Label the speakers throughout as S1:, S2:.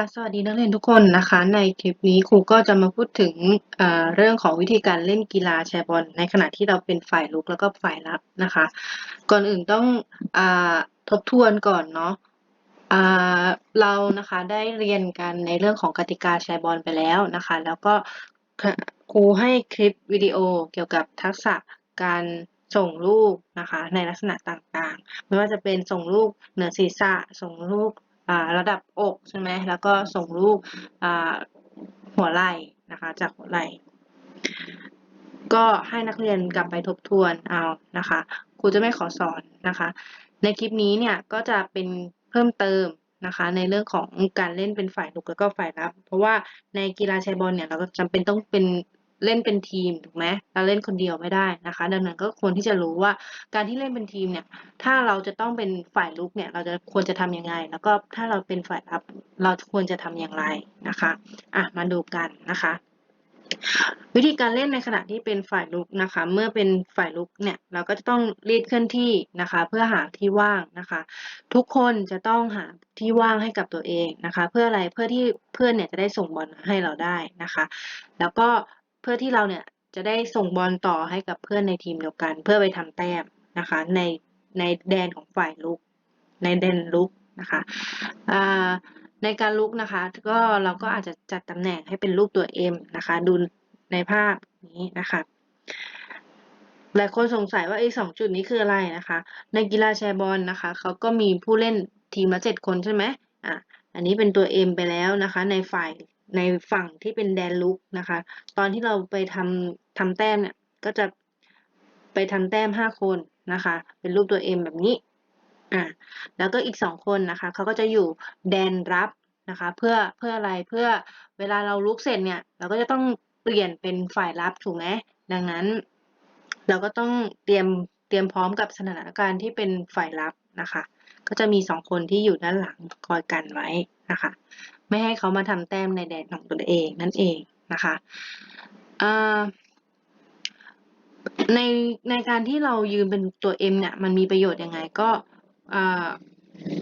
S1: ค่ะ สวัสดีนักเรียนทุกคนนะคะ ในคลิปนี้ครูก็จะมาพูดถึงเเรื่องของวิธีการเล่นกีฬาแชร์บอลในขณะที่เราเป็นฝ่ายรุกแล้วก็ฝ่ายรับนะคะ ก่อนอื่นต้องอทบทวนก่อนเนาะเรานะคะได้เรียนกันในเรื่องของกติกาแชร์บอลไปแล้วนะคะ แล้วก็ครูให้คลิปวิดีโอเกี่ยวกับทักษะการส่งลูกนะคะในลักษณะต่างๆ ไม่ว่าจะเป็นส่งลูกเหนือศีรษะ ส่งลูก ระดับอกใช่ไหมแล้วก็ส่งลูกหัวไหล่นะคะจากหัวไหล่ก็ให้นักเรียนกลับไปทบทวนเอานะคะครูจะไม่ขอสอนนะคะ ในคลิปนี้เนี่ยก็จะเป็นเพิ่มเติมนะคะ ในเรื่องของการเล่นเป็นฝ่ายลุกแล้วก็ฝ่ายรับ เพราะว่าในกีฬาแชร์บอลเนี่ยเราก็จำเป็นต้องเป็น เล่นเป็นทีมถูกไหมเราเล่นคนเดียวไม่ได้นะคะ ดังนั้นก็ควรที่จะรู้ว่าการที่เล่นเป็นทีมเนี่ย ถ้าเราจะต้องเป็นฝ่ายลุกเนี่ย เราจะควรจะทํำยังไง แล้วก็ถ้าเราเป็นฝ่ายรับ เราควรจะทำอย่างไรนะคะ อะ มาดูกันนะคะ วิธีการเล่นในขณะที่เป็นฝ่ายลุกนะคะ เมื่อเป็นฝ่ายลุกเนี่ย เราก็จะต้องรีดเคลื่อนที่นะคะ เพื่อหาที่ว่างนะคะ ทุกคนจะต้องหาที่ว่างให้กับตัวเองนะคะ เพื่ออะไร เพื่อที่เพื่อนเนี่ยจะได้ส่งบอลให้เราได้นะคะ แล้วก็ เพื่อที่เราเนี่ยจะได้ส่งบอลต่อให้กับเพื่อนในทีมเดียวกัน เพื่อไปทำแต้มนะคะ ในในแดนของฝ่ายลุก ในแดนลุกนะคะในการลุกนะคะ ก็เราก็อาจจะจัดตำแหน่งให้เป็นรูปตัว M นะคะ ดูในภาพนี้นะคะหลายคนสงสัยว่าไอ้สองจุดนี้คืออะไรนะคะ ในกีฬาแชร์บอลนะคะเขาก็มีผู้เล่นทีมละเจ็ดคนใช่ไหมอะอันนี้เป็นตัว M ไปแล้วนะคะ ในฝ่าย ในฝั่งที่เป็นแดนลุกนะคะ ตอนที่เราไปทำทำแต้มเนี่ยก็จะไปทำแต้มห้าคนนะคะ เป็นรูปตัว M แบบนี้อ่าแล้วก็อีกสองคนนะคะเขาก็จะอยู่แดนรับนะคะเพื่อเพื่ออะไรเพื่อเวลาเราลุกเสร็จเนี่ย เราก็จะต้องเปลี่ยนเป็นฝ่ายรับถูกไหมดังนั้น เราก็ต้องเตรียมเตรียมพร้อมกับสถานการณ์ที่เป็นฝ่ายรับนะคะ ก็จะมีสองคนที่อยู่ด้านหลังคอยกันไว้นะคะ ไม่ให้เขามาทำแต้มในแดนของตัวเองนั่นเองนะคะในในการที่เรายืนเป็นตัว M เนี่ยมันมีประโยชน์ยังไงก็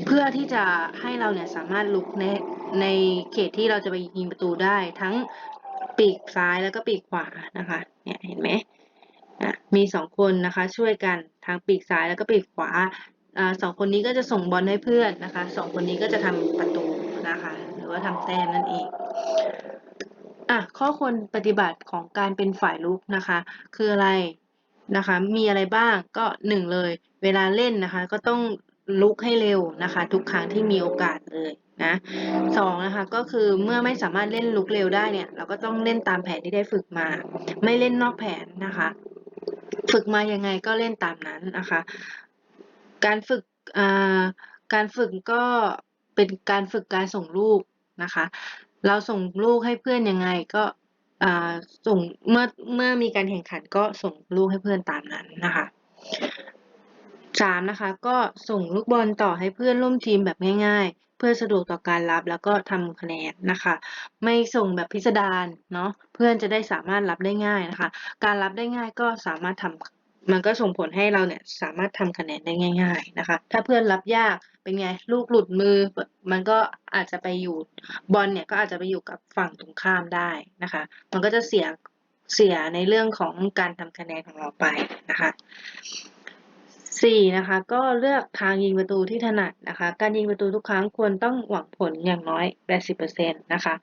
S1: เพื่อที่จะให้เราเนี่ยสามารถลุกในในเขตที่เราจะไปยิงประตูได้ทั้งปีกซ้ายแล้วก็ปีกขวานะคะเนี่ยเห็นไหมมีสองคนนะคะช่วยกันทางปีกซ้ายแล้วก็ปีกขวา สองคนนี้ก็จะส่งบอลให้เพื่อนนะคะสองคนนี้ก็จะทำประตูนะคะหรือว่าทำแต้มนั่นเองอะข้อควรปฏิบัติของการเป็นฝ่ายลุกนะคะ คืออะไรนะคะ มีอะไรบ้างก็หนึ่งเลย เวลาเล่นนะคะ ก็ต้องลุกให้เร็วนะคะ ทุกครั้งที่มีโอกาสเลยนะสองนะคะก็คือเมื่อไม่สามารถเล่นลุกเร็วได้เนี่ย เราก็ต้องเล่นตามแผนที่ได้ฝึกมา ไม่เล่นนอกแผนนะคะ ฝึกมายังไงก็เล่นตามนั้นนะคะ การฝึกการฝึกก็เป็นการฝึกการส่งลูกนะคะ เราส่งลูกให้เพื่อนยังไงก็ส่งเมื่อเมื่อมีการแข่งขันก็ส่งลูกให้เพื่อนตามนั้นนะคะสามนะคะก็ส่งลูกบอลต่อให้เพื่อนร่วมทีมแบบง่าย ๆ เพื่อสะดวกต่อการรับแล้วก็ทำคะแนนนะคะ ไม่ส่งแบบพิสดารเนาะเพื่อนจะได้สามารถรับได้ง่ายนะคะ การรับได้ง่ายก็สามารถทำ มันก็ส่งผลให้เราเนี่ยสามารถทำคะแนนได้ง่าย ๆนะคะ ถ้าเพื่อนรับยากเป็นไงลูกหลุดมือ มันก็อาจจะไปอยู่บอลเนี่ยก็อาจจะไปอยู่กับฝั่งตรงข้ามได้นะคะ มันก็จะเสียเสียในเรื่องของการทำคะแนนของเราไปนะคะ สี่นะคะก็เลือกทางยิงประตูที่ถนัดนะคะ การยิงประตูทุกครั้งควรต้องหวังผลอย่างน้อย 80%นะคะ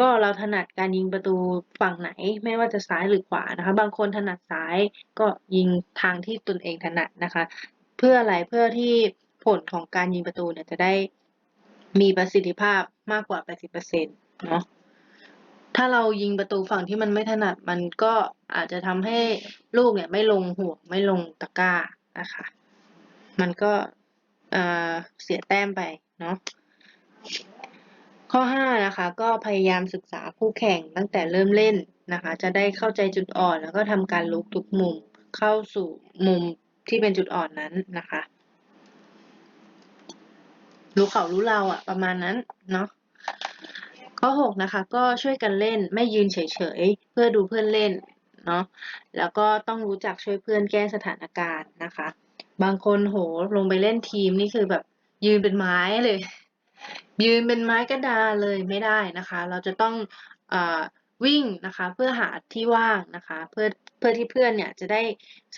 S1: ก็เราถนัดการยิงประตูฝั่งไหนไม่ว่าจะซ้ายหรือขวานะคะ บางคนถนัดซ้ายก็ยิงทางที่ตนเองถนัดนะคะ เพื่ออะไรเพื่อที่ผลของการยิงประตูเนี่ยจะได้มีประสิทธิภาพมากกว่า 80%เนาะถ้าเรายิงประตูฝั่งที่มันไม่ถนัดมันก็อาจจะทำให้ลูกเนี่ยไม่ลงห่วงไม่ลงตะกร้านะคะ มันก็เสียแต้มไปเนาะข้อ 5 นะคะ ก็พยายามศึกษาคู่แข่งตั้งแต่เริ่มเล่นนะคะ จะได้เข้าใจจุดอ่อน แล้วก็ทำการลุกทุกมุมเข้าสู่มุมที่เป็นจุดอ่อนนั้นนะคะ รู้เขารู้เราอะประมาณนั้นเนาะข้อหกนะคะ ก็ช่วยกันเล่นไม่ยืนเฉยๆ เพื่อดูเพื่อนเล่นเนาะแล้วก็ต้องรู้จักช่วยเพื่อนแก้สถานการณ์นะคะ บางคนโหลงไปเล่นทีมนี่คือแบบยืนเป็นไม้เลย ยืนเป็นไม้กระดานเลยไม่ได้นะคะ เราจะต้องอวิ่งนะคะเพื่อหาที่ว่างนะคะ เพื่อเพื่อที่เพื่อนเนี่ยจะได้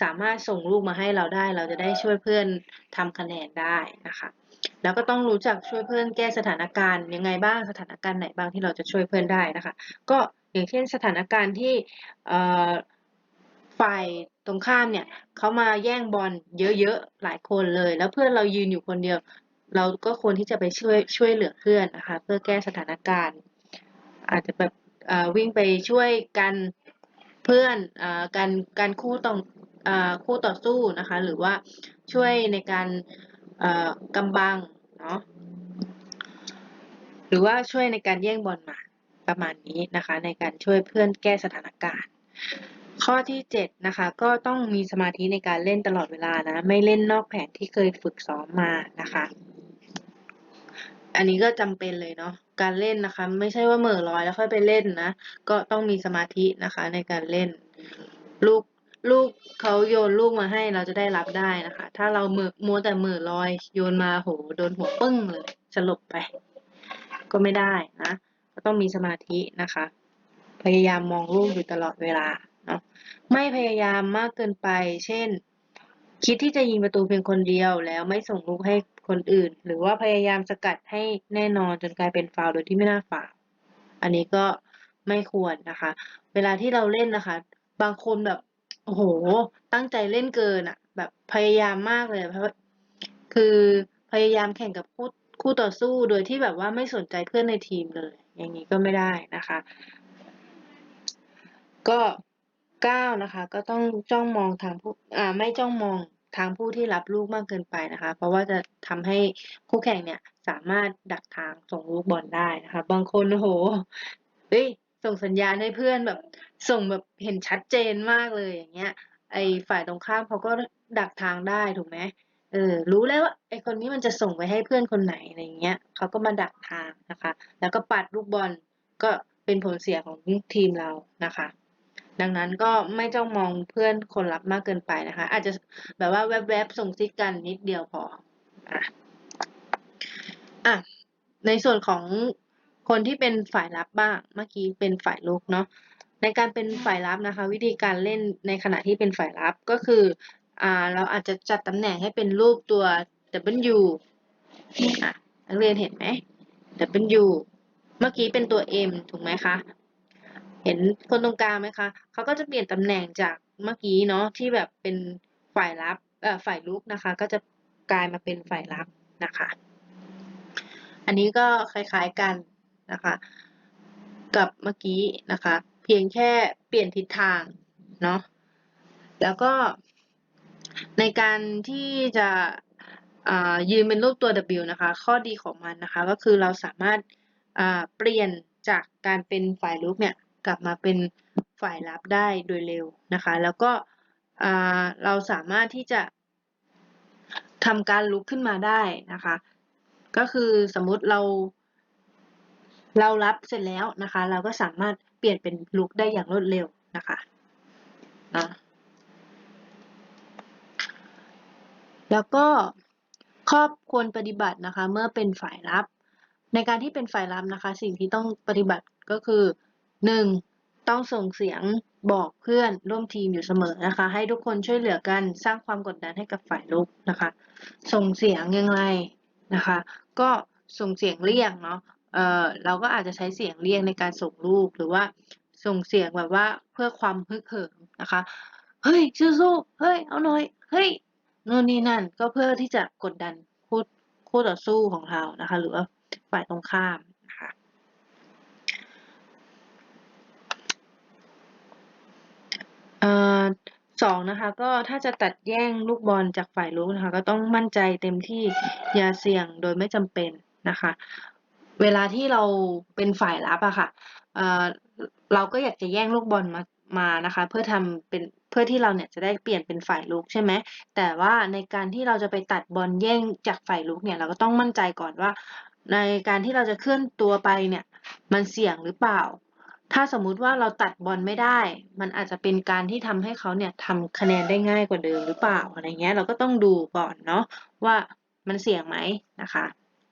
S1: สามารถส่งลูกมาให้เราได้ เราจะได้ช่วยเพื่อนทำคะแนนได้นะคะ แล้วก็ต้องรู้จักช่วยเพื่อนแก้สถานการณ์ยังไงบ้างสถานการณ์ไหนบ้างที่เราจะช่วยเพื่อนได้นะคะ ก็อย่างเช่นสถานการณ์ที่ ฝ่ายตรงข้ามเนี่ยเขามาแย่งบอลเยอะๆหลายคนเลย แล้วเพื่อนเรายืนอยู่คนเดียว เราก็ควรที่จะไปช่วยช่วยเหลือเพื่อนนะคะเพื่อแก้สถานการณ์ อาจจะแบบวิ่งไปช่วยกันเพื่อนอการการคู่ต่อคู่ต่อสู้นะคะหรือว่าช่วยในการกำบังเนาะหรือว่าช่วยในการแย่งบอลมาประมาณนี้นะคะ ในการช่วยเพื่อนแก้สถานการณ์ ข้อที่เจ็ดนะคะ ก็ต้องมีสมาธิในการเล่นตลอดเวลานะ ไม่เล่นนอกแผนที่เคยฝึกซ้อมมานะคะ อันนี้ก็จำเป็นเลยเนาะการเล่นนะคะ ไม่ใช่ว่าเหม่อลอยแล้วค่อยไปเล่นนะ ก็ต้องมีสมาธินะคะในการเล่น ลูกลูกเขาโยนลูกมาให้เราจะได้รับได้นะคะ ถ้าเราเมือมัวแต่เหม่อลอยโยนมาโหโดนหัวปึ้งเลยสลบไป ก็ไม่ได้นะ ก็ต้องมีสมาธินะคะ พยายามมองลูกอยู่ตลอดเวลา เนาะไม่พยายามมากเกินไป เช่น คิดที่จะยิงประตูเพียงคนเดียว แล้วไม่ส่งลูกให้คนอื่น หรือว่าพยายามสกัดให้แน่นอนจนกลายเป็นฟาวโดยที่ไม่น่าฟาวอันนี้ก็ไม่ควรนะคะ เวลาที่เราเล่นนะคะ บางคนแบบโอ้โห ตั้งใจเล่นเกินอะแบบพยายามมากเลยเพราะคือพยายามแข่งกับคู่คู่ต่อสู้โดยที่แบบว่าไม่สนใจเพื่อนในทีมเลย อย่างนี้ก็ไม่ได้นะคะ ก็ เก้านะคะ ก็ต้องจ้องมองทางผู้อ่าไม่จ้องมองทางผู้ที่รับลูกมากเกินไปนะคะ เพราะว่าจะทำให้คู่แข่งเนี่ยสามารถดักทางส่งลูกบอลได้นะคะ บางคนโอ้โหเฮ้ยส่งสัญญาณให้เพื่อนแบบ ส่งแบบเห็นชัดเจนมากเลยอย่างเงี้ย ไอฝ่ายตรงข้ามเขาก็ดักทางได้ถูกไหมเออรู้แล้วว่าไอคนนี้มันจะส่งไปให้เพื่อนคนไหนอะไรเงี้ยเขาก็มาดักทางนะคะ แล้วก็ปัดลูกบอลก็เป็นผลเสียของทีมเรานะคะ ดังนั้นก็ไม่จ้องมองเพื่อนคนรับมากเกินไปนะคะ อาจจะแบบว่าแวบๆส่งซิกกันนิดเดียวพออะอะในส่วนของคนที่เป็นฝ่ายรับบ้างเมื่อกี้เป็นฝ่ายลุกเนาะในการเป็นฝ่ายรับนะคะ วิธีการเล่นในขณะที่เป็นฝ่ายรับก็คืออ่าเราอาจจะจัดตำแหน่งให้เป็นรูปตัว W อะนักเรียนเห็นไหม W เมื่อกี้เป็นตัว M ถูกไหมคะ เห็นคนตรงกลางไหมคะเขาก็จะเปลี่ยนตำแหน่งจากเมื่อกี้เนาะที่แบบเป็นฝ่ายรับเอ่อฝ่ายลุกนะคะ ก็จะกลายมาเป็นฝ่ายรับนะคะ อันนี้ก็คล้ายๆกันนะคะ กับเมื่อกี้นะคะ เพียงแค่เปลี่ยนทิศทางเนาะแล้วก็ในการที่จะยืนเป็นรูปตัว W นะคะ ข้อดีของมันนะคะ ก็คือเราสามารถเปลี่ยนจากการเป็นฝ่ายลุกเนี่ย กลับมาเป็นฝ่ายรับได้โดยเร็วนะคะ แล้วก็เราสามารถที่จะทำการลุกขึ้นมาได้นะคะ ก็คือสมมุติเรา เรารับเสร็จแล้วนะคะ เราก็สามารถเปลี่ยนเป็นลุกได้อย่างรวดเร็วนะคะนะแล้วก็ข้อบควรปฏิบัตินะคะ เมื่อเป็นฝ่ายรับ ในการที่เป็นฝ่ายรับนะคะ สิ่งที่ต้องปฏิบัติก็คือ หนึ่งต้องส่งเสียงบอกเพื่อนร่วมทีมอยู่เสมอนะคะ ให้ทุกคนช่วยเหลือกันสร้างความกดดันให้กับฝ่ายลุกนะคะ ส่งเสียงยังไงนะคะ ก็ส่งเสียงเรียกเนาะเออเราก็อาจจะใช้เสียงเรียกในการส่งลูกหรือว่าส่งเสียงแบบว่าเพื่อความฮึกเหิมนะคะ เฮ้ยสู้ๆเฮ้ย เอาหน่อย เฮ้ยนู่นนี่นั่นก็เพื่อที่จะกดดันคู่คู่ต่อสู้ของเรานะคะ หรือว่าฝ่ายตรงข้าม สองนะคะ ก็ถ้าจะตัดแย่งลูกบอลจากฝ่ายลุกนะคะ ก็ต้องมั่นใจเต็มที่อย่าเสี่ยงโดยไม่จำเป็นนะคะ เวลาที่เราเป็นฝ่ายรับอะค่ะเราก็อยากจะแย่งลูกบอลมามานะคะ เพื่อทำเป็นเพื่อที่เราเนี่ยจะได้เปลี่ยนเป็นฝ่ายลุกใช่ไหมแต่ว่าในการที่เราจะไปตัดบอลแย่งจากฝ่ายลุกเนี่ยเราก็ต้องมั่นใจก่อนว่า ในการที่เราจะเคลื่อนตัวไปเนี่ยมันเสี่ยงหรือเปล่า ถ้าสมมุติว่าเราตัดบอลไม่ได้ มันอาจจะเป็นการที่ทำให้เขาเนี่ยทำคะแนนได้ง่ายกว่าเดิมหรือเปล่าอะไรเงี้ยเราก็ต้องดูก่อนเนาะว่ามันเสี่ยงไหมนะคะ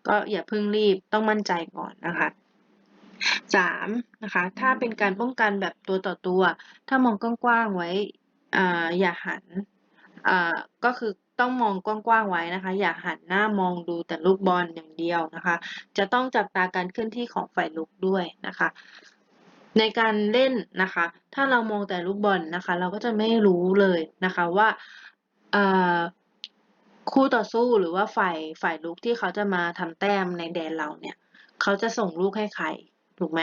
S1: ก็อย่าเพิ่งรีบต้องมั่นใจก่อนนะคะสามนะคะ ถ้าเป็นการป้องกันแบบตัวต่อตัว ถ้ามองกว้างๆไว้อ่าอย่าหันอ่าก็คือต้องมองกว้างๆไว้นะคะ อย่าหันหน้ามองดูแต่ลูกบอลอย่างเดียวนะคะ จะต้องจับตาการเคลื่อนที่ของฝ่ายลุกด้วยนะคะ ในการเล่นนะคะ ถ้าเรามองแต่ลูกบอลนะคะ เราก็จะไม่รู้เลยนะคะว่าคู่ต่อสู้หรือว่าฝ่ายฝ่ายลุกที่เขาจะมาทำแต้มในแดนเราเนี่ย เขาจะส่งลูกให้ใครถูกไหม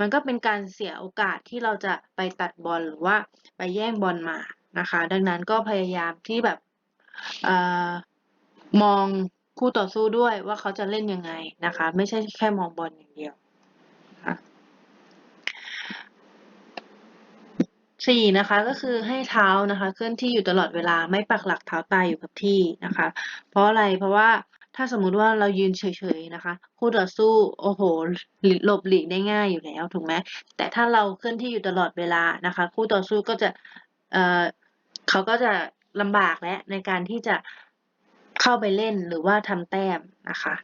S1: มันก็เป็นการเสียโอกาสที่เราจะไปตัดบอลหรือว่าไปแย่งบอลมานะคะ ดังนั้นก็พยายามที่แบบอมองคู่ต่อสู้ด้วยว่าเขาจะเล่นยังไงนะคะ ไม่ใช่แค่มองบอลอย่างเดียวนะคะ สี่นะคะก็คือให้เท้านะคะ เคลื่อนที่อยู่ตลอดเวลาไม่ปักหลักเท้าตายอยู่กับที่นะคะ เพราะอะไรเพราะว่าถ้าสมมุติว่าเรายืนเฉยๆนะคะ คู่ต่อสู้โอ้โหหลบหลีกได้ง่ายอยู่แล้วถูกไหมแต่ถ้าเราเคลื่อนที่อยู่ตลอดเวลานะคะ คู่ต่อสู้ก็จะเอ่อเขาก็จะลำบากและในการที่จะเข้าไปเล่นหรือว่าทำแต้มนะคะ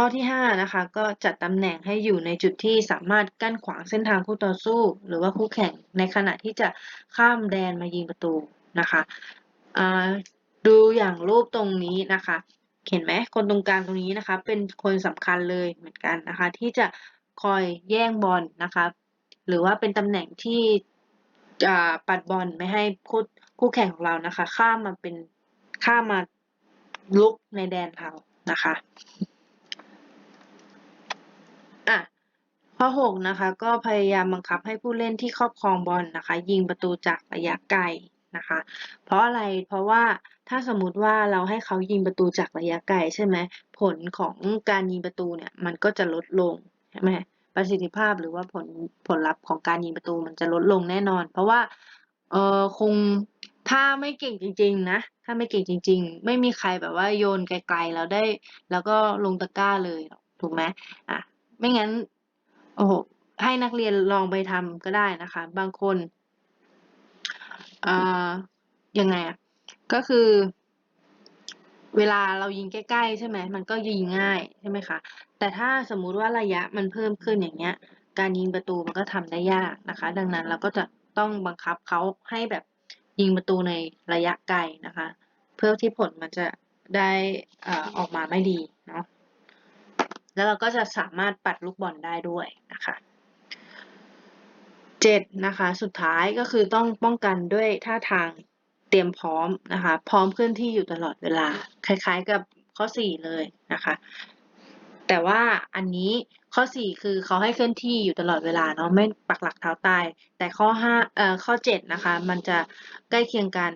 S1: ข้อที่ห้านะคะ ก็จัดตำแหน่งให้อยู่ในจุดที่สามารถกั้นขวางเส้นทางคู่ต่อสู้ หรือว่าคู่แข่งในขณะที่จะข้ามแดนมายิงประตูนะคะดูอย่างรูปตรงนี้นะคะ เห็นไหมคนตรงกลางตรงนี้นะคะ เป็นคนสำคัญเลยเหมือนกันนะคะ ที่จะคอยแย่งบอลนะคะ หรือว่าเป็นตำแหน่งที่จะปัดบอลไม่ให้คู่คู่แข่งของเรานะคะ ข้ามมาเป็นข้ามมาลุกในแดนเรานะคะ อะ ข้อหกนะคะก็พยายามบังคับให้ผู้เล่นที่ครอบครองบอลนะคะ ยิงประตูจากระยะไกลนะคะ เพราะอะไรเพราะว่าถ้าสมมติว่าเราให้เขายิงประตูจากระยะไกลใช่ไหมผลของการยิงประตูเนี่ยมันก็จะลดลงใช่ไหมประสิทธิภาพหรือว่าผลผลลัพธ์ของการยิงประตูมันจะลดลงแน่นอน เพราะว่าเออคงถ้าไม่เก่งจริง ๆ นะ ถ้าไม่เก่งจริง ๆ ไม่มีใครแบบว่าโยนไกลๆแล้วได้ แล้วก็ลงตะกร้าเลยถูกไหมอะไม่งั้น โอ้โหให้นักเรียนลองไปทำก็ได้นะคะ บางคนอ่ายังไงอะก็คือ เวลาเรายิงใกล้ๆใช่ไหมมันก็ยิงง่ายใช่ไหมคะแต่ถ้าสมมุติว่าระยะมันเพิ่มขึ้นอย่างเงี้ย การยิงประตูมันก็ทำได้ยากนะคะ ดังนั้นเราก็จะต้องบังคับเขาให้แบบยิงประตูในระยะไกลนะคะ เพื่อที่ผลมันจะได้อออกมาไม่ดีเนาะ แล้วเราก็จะสามารถปัดลูกบอลได้ด้วยนะคะเจ็ดนะคะสุดท้ายก็คือต้องป้องกันด้วยท่าทางเตรียมพร้อมนะคะพร้อมเคลื่อนที่อยู่ตลอดเวลา คล้ายๆกับข้อสี่เลยนะคะแต่ว่าอันนี้ข้อสี่คือเขาให้เคลื่อนที่อยู่ตลอดเวลาเนาะไม่ปักหลักเท้าตาย แต่ข้อห้าเอ่อข้อเจ็ดนะคะ มันจะใกล้เคียงกัน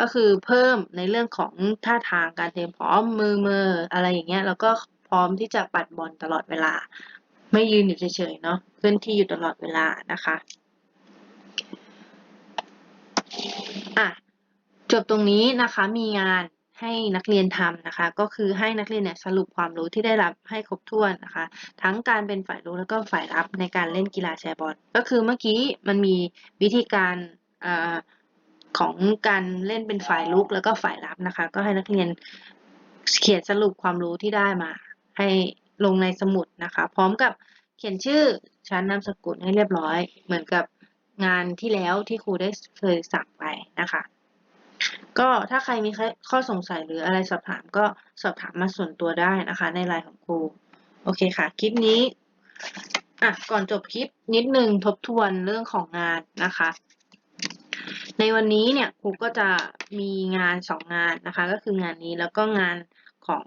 S1: ก็คือเพิ่มในเรื่องของท่าทางการเตรียมพร้อมมือมืออะไรอย่างเงี้ยแล้วก็ ร้อมที่จะปัดบอลตลอดเวลา ไม่ยืนอยู่เฉยๆเนาะเคลื่อนที่อยู่ตลอดเวลานะคะอะจบตรงนี้นะคะมีงานให้นักเรียนทำนะคะ ก็คือให้นักเรียนเนี่ยสรุปความรู้ที่ได้รับให้ครบถ้วนนะคะ ทั้งการเป็นฝ่ายรุกแล้วก็ฝ่ายรับในการเล่นกีฬาแชร์บอลก็คือเมื่อกี้มันมีวิธีการอของการเล่นเป็นฝ่ายรุกแล้วก็ฝ่ายรับนะคะ ก็ให้นักเรียนเขียนสรุปความรู้ที่ได้มา ให้ลงในสมุดนะคะ พร้อมกับเขียนชื่อชั้นนามสกุลให้เรียบร้อย เหมือนกับงานที่แล้วที่ครูได้เคยสั่งไปนะคะ ก็ถ้าใครมีข้อสงสัยหรืออะไรสอบถามก็สอบถามมาส่วนตัวได้นะคะ ในไลน์ของครู โอเคค่ะ คลิปนี้อะก่อนจบคลิปนิดนึงทบทวนเรื่องของงานนะคะ ในวันนี้เนี่ยครูก็จะมีงานสองงานนะคะ ก็คืองานนี้แล้วก็งานของ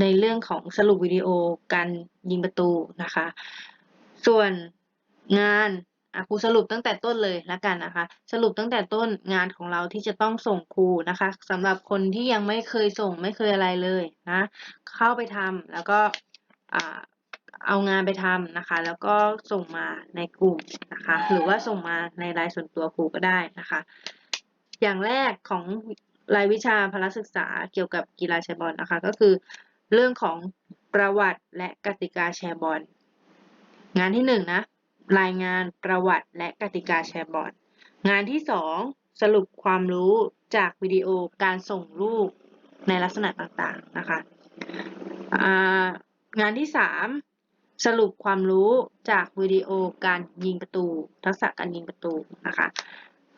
S1: ในเรื่องของสรุปวิดีโอการยิงประตูนะคะ ส่วนงานอะครูสรุปตั้งแต่ต้นเลยล้วกันนะคะ สรุปตั้งแต่ต้นงานของเราที่จะต้องส่งครูนะคะสำหรับคนที่ยังไม่เคยส่งไม่เคยอะไรเลยนะ เข้าไปทำแล้วก็อ่าเอางานไปทำนะคะ แล้วก็ส่งมาในกลุ่มนะคะ หรือว่าส่งมาในรายส่วนตัวครูก็ได้นะคะ อย่างแรกของรายวิชาพละศึกษาเกี่ยวกับกีฬาชร์บอลนะคะ ก็คือ เรื่องของประวัติและกติกาแชร์บอลงานที่หนึ่งนะรายงานประวัติและกติกาแชร์บอลงานที่สองสรุปความรู้จากวิดีโอการส่งลูกในลักษณะต่างๆนะคะงานที่สามสรุปความรู้จากวิดีโอการยิงประตู ทักษะการยิงประตูนะคะ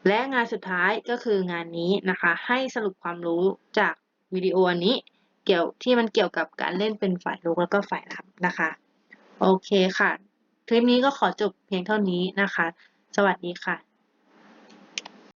S1: และงานสุดท้ายก็คืองานนี้นะคะ ให้สรุปความรู้จากวิดีโออันนี้ เกี่ยวที่มันเกี่ยวกับการเล่นเป็นฝ่ายลุกแล้วก็ฝ่ายรับนะคะ โอเคค่ะ คลิปนี้ก็ขอจบเพียงเท่านี้นะคะ สวัสดีค่ะ